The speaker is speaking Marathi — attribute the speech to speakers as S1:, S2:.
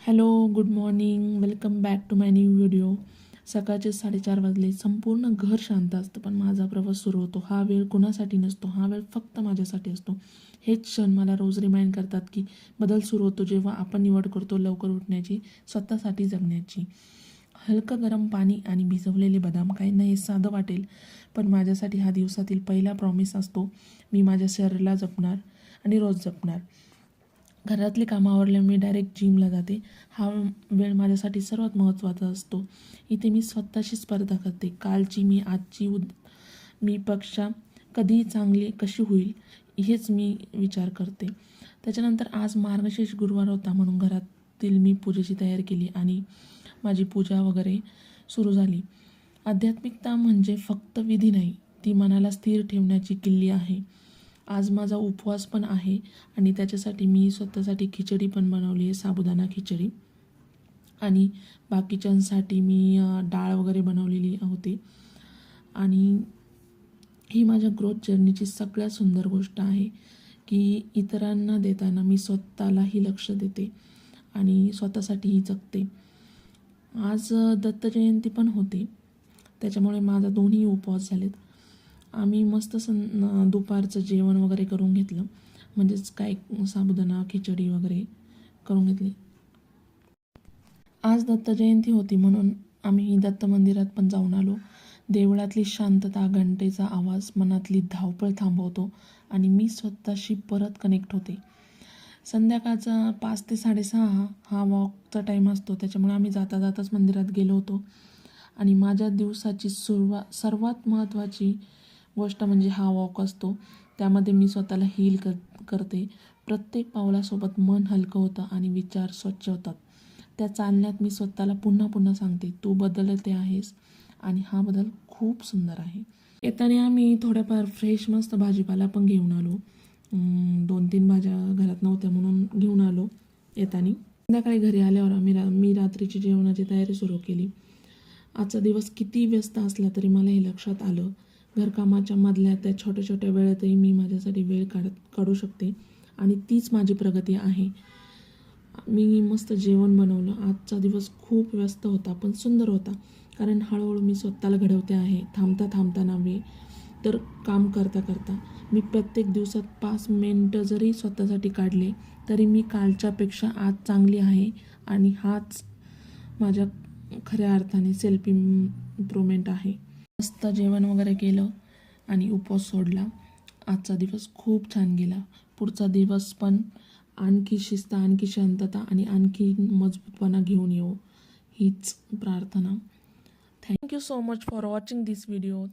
S1: Hello good morning welcome back to my new video सकाळचे साडेचार वाजले. संपूर्ण घर शांत असतं पण माझा प्रवास सुरू होतो. हा वेळ कुणासाठी नसतो. हा वेळ फक्त माझ्यासाठी असतो. हेच क्षण मला रोज रिमाइंड करतात की बदल सुरू होतो जेव्हा आपण निवड करतो लवकर उठण्याची स्वतःसाठी जगण्याची. हलकं गरम पाणी आणि भिजवलेले बदाम काहींना हे साधं वाटेल पण माझ्यासाठी हा दिवसातील पहिला प्रॉमिस असतो. मी माझ्या शरीराला जपणार आणि रोज जपणार. घरातली कामं आवरल्यावर मी डायरेक्ट जिमला जाते. हा वेळ माझ्यासाठी सर्वात महत्त्वाचा असतो. इथे मी स्वतःशी स्पर्धा करते. कालची मी आजची उद मी पक्षा कधी चांगली कशी होईल हेच मी विचार करते. त्याच्यानंतर आज मार्गशीर्ष गुरुवार होता म्हणून घरातील मी पूजेची तयारी केली आणि माझी पूजा वगैरे सुरू झाली. आध्यात्मिकता म्हणजे फक्त विधी नाही ती मनाला स्थिर ठेवण्याची किल्ली आहे. आज माझा उपवास पण आहे आणि त्याच्यासाठी मी स्वतःसाठी खिचडी पण बनवली आहे साबुदाणा खिचडी. आणि बाकीच्यांसाठी मी डाळ वगैरे बनवलेली होती. आणि ही माझ्या ग्रोथ जर्नीची सगळ्यात सुंदर गोष्ट आहे की इतरांना देताना मी स्वतःलाही लक्ष देते आणि स्वतःसाठीही जगते. आज दत्तजयंती दत्त जयंती पण होते. त्याच्यामुळे माझा दोन्ही उपवास झालेत. आम्ही मस्त सं दुपारचं जेवण वगैरे करून घेतलं. म्हणजेच काय साबुदाणा खिचडी वगैरे करून घेतली. आज दत्त जयंती होती म्हणून आम्ही दत्त मंदिरात पण जाऊन आलो. देवळातली शांतता घंटेचा आवाज मनातली धावपळ थांबवतो आणि मी स्वतःशी परत कनेक्ट होते. संध्याकाळचा पाच ते साडेसहा हा वॉकचा टाईम असतो. त्याच्यामुळे आम्ही जाता जाताच मंदिरात गेलो होतो. आणि माझ्या दिवसाची सुरुवात सर्वात महत्त्वाची गोष्ट म्हणजे हा वॉक असतो. त्यामध्ये मी स्वतःला हील कर करते. प्रत्येक पावलासोबत मन हलकं होतं आणि विचार स्वच्छ होतात. त्या चालण्यात मी स्वतःला पुन्हा पुन्हा सांगते तू बदलते आहेस आणि हा बदल खूप सुंदर आहे. येताना आम्ही थोड्याफार फ्रेश मस्त भाजीपाला पण घेऊन आलो. दोन तीन भाज्या घरात नव्हत्या म्हणून घेऊन आलो येताना. संध्याकाळी घरी आल्यावर आम्ही रा मी रात्रीची जेवणाची तयारी सुरू केली. आजचा दिवस किती व्यस्त असला तरी मला हे लक्षात आलं. घरकामाच्या मधल्या त्या छोट्या छोट्या वेळेतही मी माझ्यासाठी वेळ काढत काढू शकते. आणि तीच माझी प्रगती आहे. मी मस्त जेवण बनवलं. आजचा दिवस खूप व्यस्त होता पण सुंदर होता. कारण हळूहळू मी स्वतःला घडवते आहे. थांबता थांबता नव्हे तर काम करता करता मी प्रत्येक दिवसात पाच मिनटं जरी स्वतःसाठी काढले तरी मी कालच्यापेक्षा आज चांगली आहे. आणि हाच माझ्या खऱ्या अर्थाने सेल्फ इम्प्रूव्हमेंट आहे. मस्त जेवण वगैरे केलं आणि उपवास सोडला. आजचा दिवस खूप छान गेला. पुढचा दिवस पण आणखी शिस्त आणखी शांतता आणि आणखी मजबूतपणा घेऊन येऊ. हीच प्रार्थना. Thank you so much for watching this video